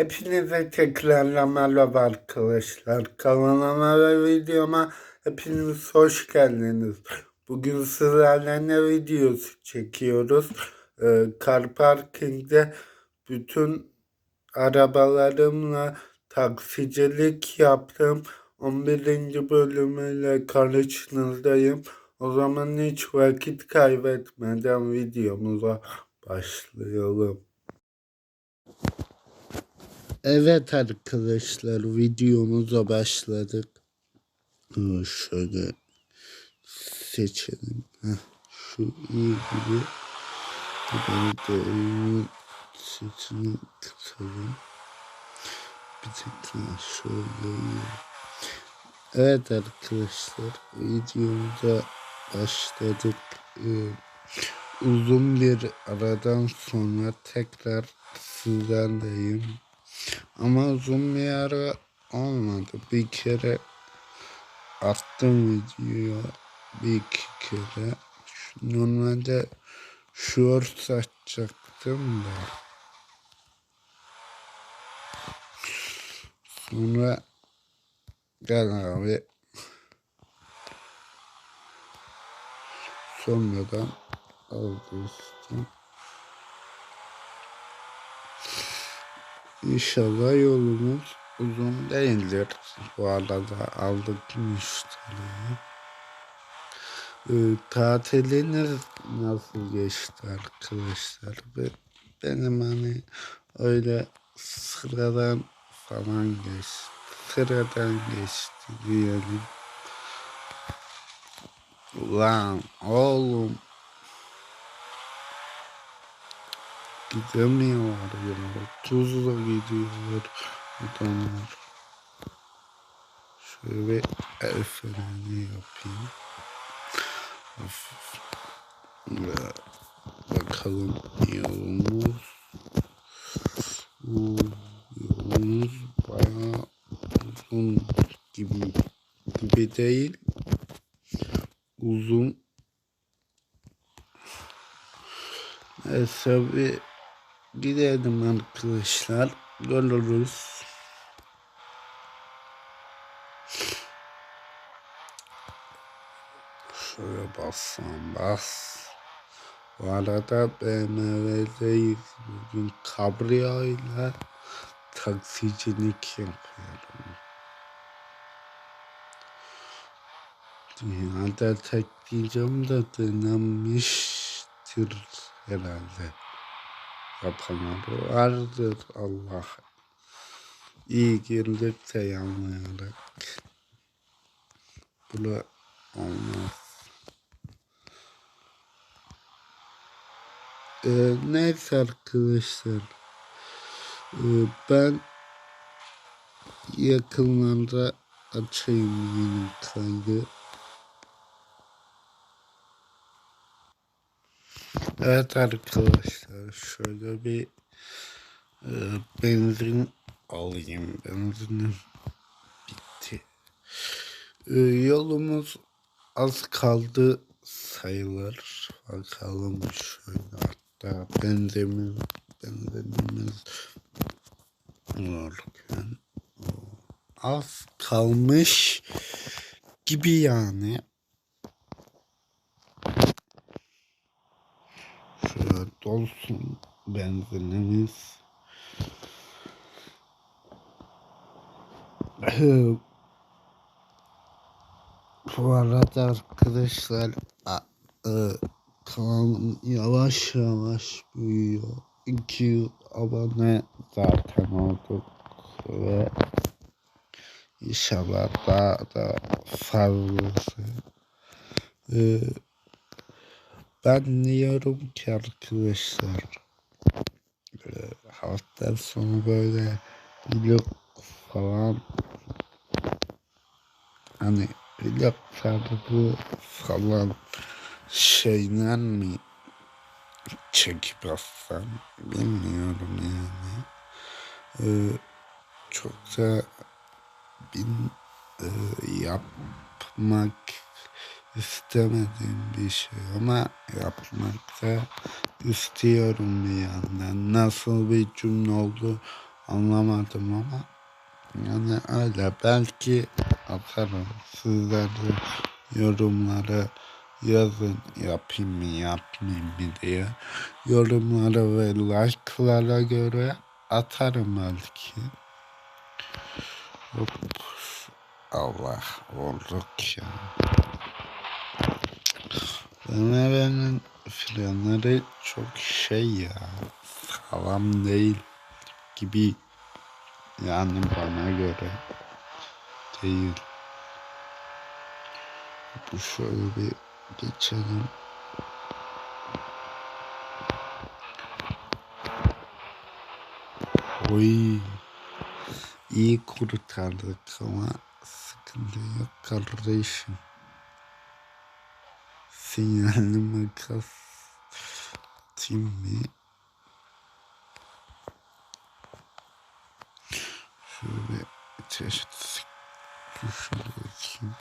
Hepinize tekrarla merhaba arkadaşlar. Kanalıma ve videoma hepiniz hoş geldiniz. Bugün sizlerle ne videosu çekiyoruz? Ee, car parkingde bütün arabalarımla taksicilik yaptım. 11. bölümüyle karşınızdayım. O zaman hiç vakit kaybetmeden videomuza başlayalım. Evet arkadaşlar videomuza başladık. Ee, Şöyle seçelim. Heh, şu iyi gibi. Ben de oyunun sesini kısalım. Bir dakika şöyle. Evet arkadaşlar videomuza başladık. Ee, uzun bir aradan sonra tekrar sizlerleyim. Ama uzun bir ara olmadı. Bir kere attım videoya bir iki kere. Normalde short açacaktım da. Sonra gel abi. Sonradan aldı üstüm. İnşallah yolumuz uzun değildir. Bu arada aldık müşteriyi. Ee, tatiliniz nasıl geçti arkadaşlar? Be- Benim hani öyle sıradan falan geçti. Sıradan geçti diyelim. Ulan oğlum Gidemiyorlar ya. Tuzla gidiyorlar adamlar. Şöyle el freni yapayım. Hafif. Ve bakalım yolumuz. Bu yolumuz bayağı uzun gibi gibi değil. Uzun. Neyse bir Gidelim arkadaşlar. Görürüz. Şöyle bassam bas. Bu arada BMW'deyiz. Bugün kabrio ile taksicilik yapıyorum. Dünyada tek diyeceğim de denenmiştir herhalde yapanları vardır Allah. İyi girdik de yanlayarak. Bunu olmaz. Ee, neyse arkadaşlar. Ee, ben yakınlarda açayım yeni kaydı. Evet arkadaşlar şöyle bir e, benzin alayım. Benzinim bitti. E, yolumuz az kaldı sayılır. Bakalım şöyle hatta benzemiz benzinimiz olurken az kalmış gibi yani. Şöyle dolsun benzinimiz. Bu arada arkadaşlar e, kanalım yavaş yavaş büyüyor. 200 abone zaten olduk ve inşallah daha da fazlası. Ee, ben diyorum ki arkadaşlar e, hafta sonu böyle vlog falan hani vlog tarzı falan şeyler mi çekip atsam bilmiyorum yani. Ee, çok da bin e, yapmak istemediğim bir şey ama yapmak da istiyorum bir yandan. Nasıl bir cümle oldu anlamadım ama yani öyle belki atarım sizler de yorumlara yazın yapayım mı yapmayayım mı diye yorumlara ve like'lara göre atarım belki. Hop. Allah olduk ya. BMW'nin frenleri çok şey ya sağlam değil gibi yani bana göre değil. Bu şöyle bir geçelim. Oy. İyi kurtardık ama sıkıntı yok kardeşim. Sinyalli makas atayım mı? Şöyle çeşit şöyle bakayım.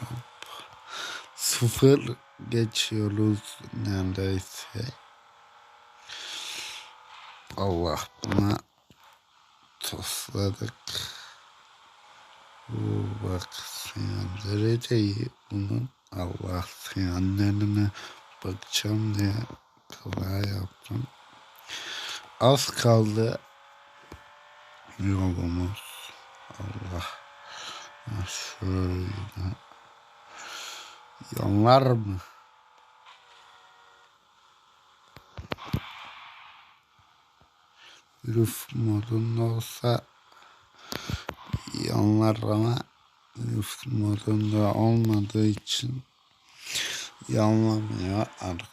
Hop. Sıfır geçiyoruz neredeyse. Allah buna tosladık. Oo, bak sinyalleri de iyi bunun. Allah sinyallerine bakacağım diye kolay yaptım. Az kaldı yolumuz. Allah. Şöyle. Yanlar mı? Roof modunda olsa ama roof modunda olmadığı için yanlamıyor artık.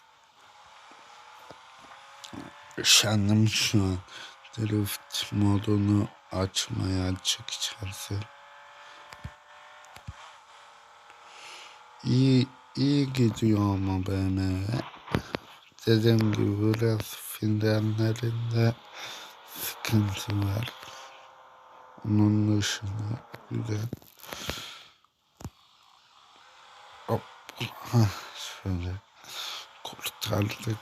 Üşendim şu an drift modunu açmaya açıkçası. İyi, iyi gidiyor ama BMW. Dediğim gibi biraz frenlerinde sıkıntı var. Onun dışında güzel. Hop. Hah, şöyle kurtardık.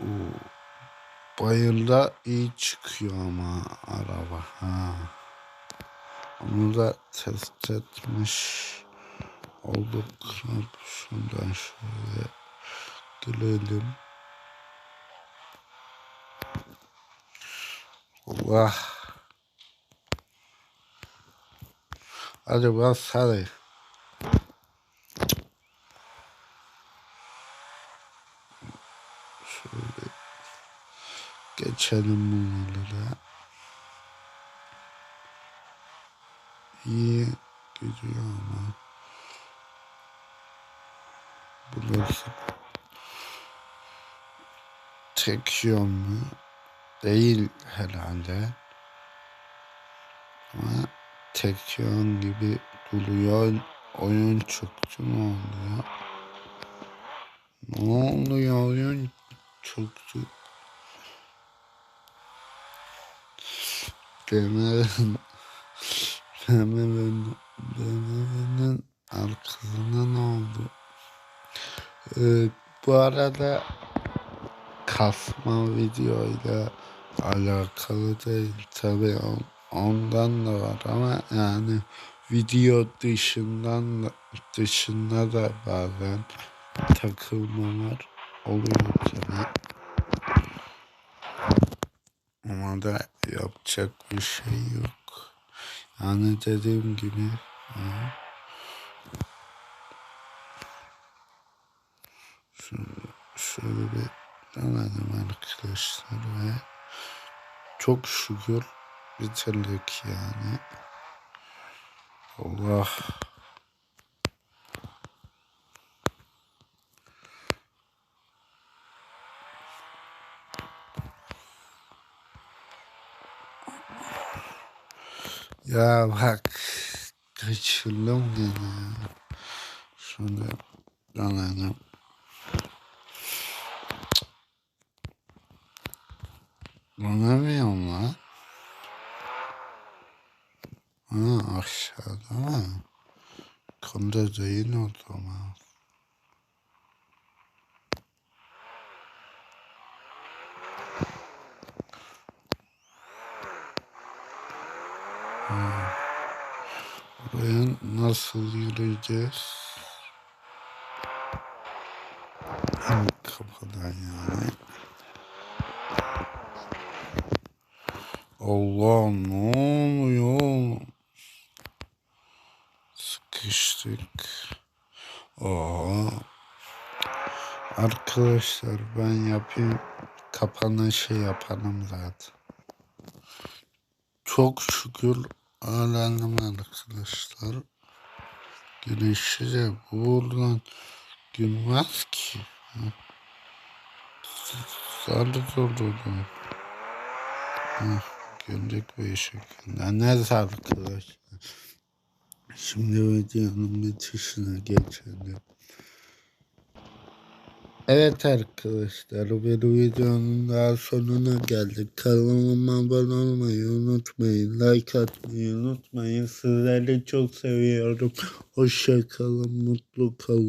Oo. Bayırda iyi çıkıyor ama araba. Ha. Onu da test etmiş olduk. Şundan şöyle gülelim. Allah. Hadi bas hadi. Şöyle geçelim bunları. İyi gidiyor ama. Burası yön mü? Değil herhalde. Ama tek yön gibi duruyor. Oyun çöktü mü oluyor? Ne oluyor oyun çöktü? BMW'nin BMW'nin arkasına ne oldu? Ee, bu arada kasma videoyla alakalı değil tabi on, ondan da var ama yani video dışından da, dışında da bazen takılmalar oluyor tabi. Ama da yapacak bir şey yok. Yani dediğim gibi ha. şöyle, şöyle bir arkadaşlar ve çok şükür bitirdik yani. Allah. Ya bak kaçırdım gene. Şunu denedim. Bulamıyorum lan. Ha aşağıda mı? Kanda değil o zaman. Ha. Buraya nasıl yürüyeceğiz? Kafadan yani. Allah ne oluyor? Sıkıştık. Aa. Arkadaşlar ben yapayım. Kapanışı yapalım zaten. Çok şükür öğrendim arkadaşlar. Güneşi de buradan gülmez ki. Sarı durdu. Gündük bir şekilde. Neyse arkadaşlar. Şimdi videonun bitişine geçelim. Evet arkadaşlar bir videonun daha sonuna geldik. Kanalıma abone olmayı unutmayın. Like atmayı unutmayın. Sizleri çok seviyorum. Hoşça kalın, mutlu kalın.